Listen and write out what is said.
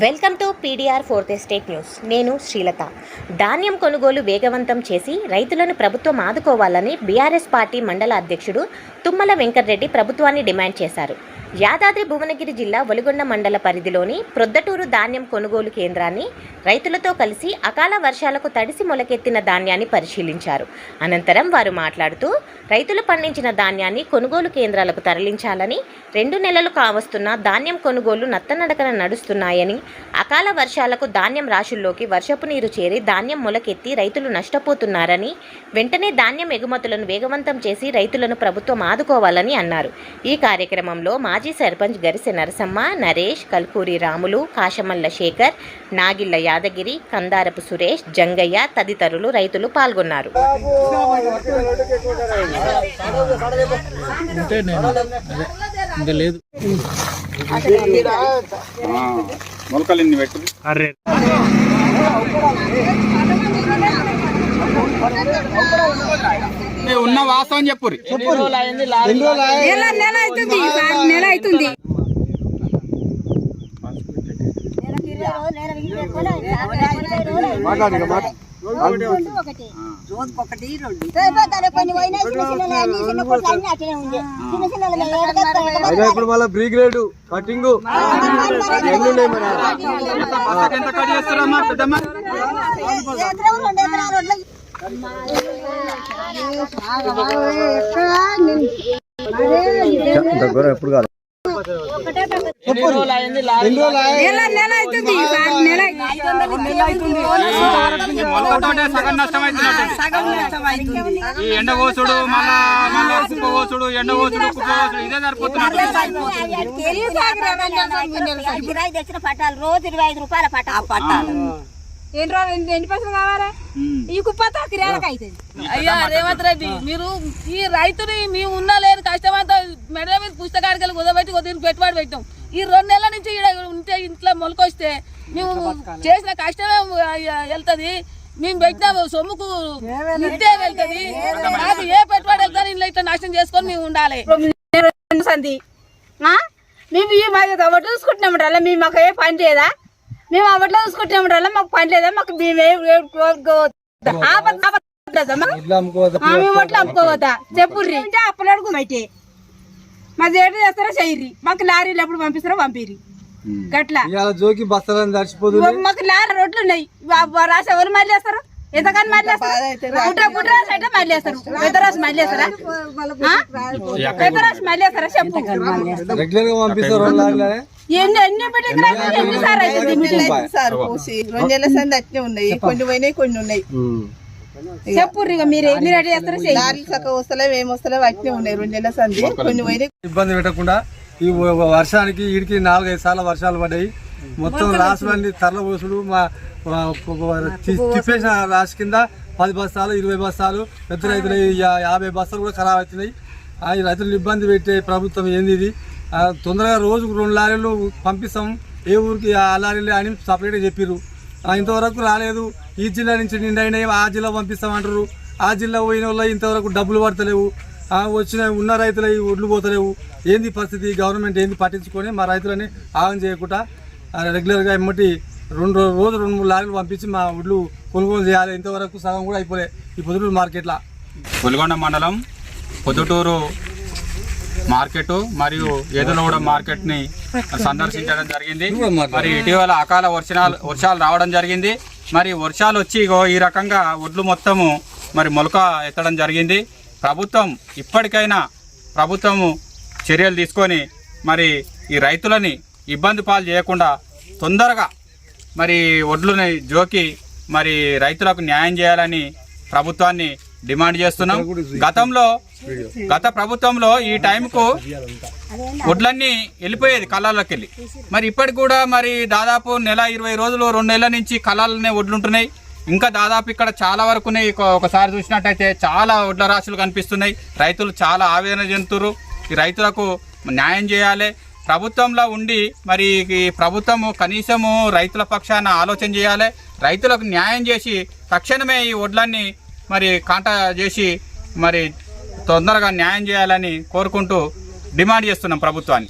Welcome to PDR fourth estate news. నేను శ్రీలత. ధాన్యం కొనుగోలు వేగవంతం చేసి రైతులను ప్రభుత్వం ఆదుకోవాలని బీఆర్ఎస్ పార్టీ మండల అధ్యక్షుడు తుమ్మల వెంకటరెడ్డి ప్రభుత్వాన్ని డిమాండ్ చేశారు. యాదాద్రి భువనగిరి జిల్లా ఒలిగొండ మండల పరిధిలోని ప్రొద్దటూరు ధాన్యం కొనుగోలు కేంద్రాన్ని రైతులతో కలిసి అకాల వర్షాలకు తడిసి మొలకెత్తిన ధాన్యాన్ని పరిశీలించారు. అనంతరం వారు మాట్లాడుతూ రైతులు పండించిన ధాన్యాన్ని కొనుగోలు కేంద్రాలకు తరలించాలని రెండు నెలలు కావస్తున్న ధాన్యం కొనుగోలు నత్తనడకన నడుస్తున్నాయని అకాల వర్షాలకు ధాన్యం రాశుల్లోకి వర్షపు నీరు చేరి ధాన్యం మొలకెత్తి రైతులు నష్టపోతున్నారని వెంటనే ధాన్యం ఎగుమతులను వేగవంతం చేసి రైతులను ప్రభుత్వం ఆదుకోవాలని అన్నారు. ఈ కార్యక్రమంలో మాజీ సర్పంచ్ గరిసె నరసమ్మ నరేష్ కల్కూరి రాములు కాశమల్ల శేఖర్ నాగిళ్ళ యాదగిరి కందారపు సురేష్ జంగయ్య తదితరులు రైతులు పాల్గొన్నారు. మొలకలు ఉన్న వాస్తవం చెప్పురి నెల అవుతుంది. అయినా ఇప్పుడు మళ్ళీ ప్రీ గ్రేడ్ కటింగ్ ఎన్ని ఉన్నాయి మరి. దగ్గర ఎప్పుడు కాదు. సగం నష్టం అవుతున్నట్టు ఈ ఎండ కోసుడు మళ్ళా మళ్ళా కుప్ప కోసుడు ఎండ కోసుడు కుప్ప కోసుడు ఇదే సరిపోతున్నట్టు. తెచ్చిన పట్టాలు రోజు ఇరవై ఐదు రూపాయల పట్టాలు. పట్టాలు. ఎన్ని రోజులు ఎన్ని పైసలు కావాలి? ఈ కుప్పతో కిరాలకు అవుతుంది అయ్యా రేవంత్ రెడ్డి మీరు ఈ రైతుని మేము ఉన్నా లేని కష్టమంతా మెడల మీద పుస్తకానికి వెళ్ళి కుదబెట్టి కొద్దిగా పెట్టుబడి పెట్టాం. ఈ రెండు నెలల నుంచి ఈడ ఉంటే ఇంట్లో మొలకొస్తే మేము చేసిన కష్టమే వెళ్తుంది. మేము పెట్టిన సొమ్ముకు ఇంతే వెళ్తుంది. మాకు ఏ పెట్టుబడి వెళ్తారు ఇంట్లో ఇట్లా నష్టం చేసుకొని మేము ఉండాలి. ఆ? మేము ఈ మాది ఒకటి చూసుకుంటున్నాం అలా మేము మాకు ఏ పని లేదా మేము అవట్లో చూసుకుంటున్నాం అలా మాకు పని లేదా? మాకు మేము ఒట్లు అమ్ముకోవద్దా? చెప్పుర్రి అంటే అప్పులు అడుగు బయటే మాది ఏడు చేస్తారో? చెయ్యి మాకు లారీలు ఎప్పుడు పంపిస్తారో? పంపిరి గట్లా. జోకి బస్తాలని తడిచిపోతుంది మాకు లారీ రోడ్లు ఉన్నాయి. రాసి ఎవరు మళ్ళీ వేస్తారు ఎంతకని చెప్పు. రెగ్యులర్గా పంపిస్తారు రెండు. ఎన్ని ఎన్ని ఎన్ని సార్ పోసి సంది అట్నే ఉన్నాయి. కొన్ని పోయినాయి కొన్ని ఉన్నాయి. చెప్పు మీరు ఎన్ని రెడీ చేస్తారో చెయ్యి. లారీలు చక్కగా వస్తలేవు ఏం వస్తలేవు అట్నే ఉన్నాయి సంది. కొన్ని పోయినాయి. ఇబ్బంది పెట్టకుండా ఈ వర్షానికి ఈడికి నాలుగైదు సార్లు వర్షాలు పడ్డాయి. మొత్తం రాసులన్నీ తరల పోసుడు మా తిప్పేసిన రాసి కింద పది బస్తాలు ఇరవై బస్తాలు పెద్ద రైతులు యాభై బస్తాలు కూడా ఖరాబ్ అవుతున్నాయి. ఆ, ఈ రైతులను ఇబ్బంది పెట్టే ప్రభుత్వం ఏంది ఇది? తొందరగా రోజుకు రెండు లారీలు పంపిస్తాం. ఏ ఊరికి ఆ లారీలు అని సపరేట్గా చెప్పిర్రు. ఆ, ఇంతవరకు రాలేదు. ఈ జిల్లా నుంచి నిండైనాయి ఆ జిల్లా పంపిస్తామంటారు ఆ జిల్లా పోయిన వాళ్ళు ఇంతవరకు డబ్బులు పడతలేవు. వచ్చిన ఉన్న రైతులు ఒడ్లు పోతలేవు. ఏంది పరిస్థితి? గవర్నమెంట్ ఏంది పట్టించుకొని మా రైతులని ఆగం చేయకుండా రెగ్యులర్గా ఇమ్మటి రెండు రోజులు రోజు రెండు మూడు లారీలు పంపించి మా ఒడ్లు కొనుగోలు చేయాలి. ఇంతవరకు సగం కూడా అయిపోలే ఈ పొద్దుటూరు మార్కెట్లో పులిగొండ మండలం పొద్దుటూరు మార్కెట్ మరియు ఎదులగూడ మార్కెట్ని సందర్శించడం జరిగింది. మరి ఇటీవల అకాల వర్షాలు వర్షాలు రావడం జరిగింది. మరి వర్షాలు వచ్చి ఇగో ఈ రకంగా ఒడ్లు మొత్తము మరి మొలక ఎత్తడం జరిగింది. ప్రభుత్వం ఇప్పటికైనా ప్రభుత్వము చర్యలు తీసుకొని మరి ఈ రైతులని ఇబ్బంది పాలు చేయకుండా తొందరగా మరి ఒడ్లుని జోకి మరి రైతులకు న్యాయం చేయాలని ప్రభుత్వాన్ని డిమాండ్ చేస్తున్నాం. గతంలో గత ప్రభుత్వంలో ఈ టైంకు వడ్లన్నీ వెళ్ళిపోయేది కళ్ళల్లోకి వెళ్ళి మరి ఇప్పటికి కూడా మరి దాదాపు నెల ఇరవై రోజులు రెండు నెలల నుంచి కళ్ళల్లోనే వడ్లుంటున్నాయి ఇంకా దాదాపు ఇక్కడ చాలా వరకు ఉన్నాయి. ఒకసారి చూసినట్టయితే చాలా వడ్ల రాశులు కనిపిస్తున్నాయి. రైతులు చాలా ఆవేదన చెందుతున్నారు ఈ రైతులకు న్యాయం చేయాలి. ప్రభుత్వంలో ఉండి మరి ఈ ప్రభుత్వము కనీసము రైతుల పక్షాన ఆలోచన చేయాలి. రైతులకు న్యాయం చేసి తక్షణమే ఈ వడ్లన్నీ మరి కాంట చేసి మరి తొందరగా న్యాయం చేయాలని కోరుకుంటూ డిమాండ్ చేస్తున్నాం ప్రభుత్వాన్ని.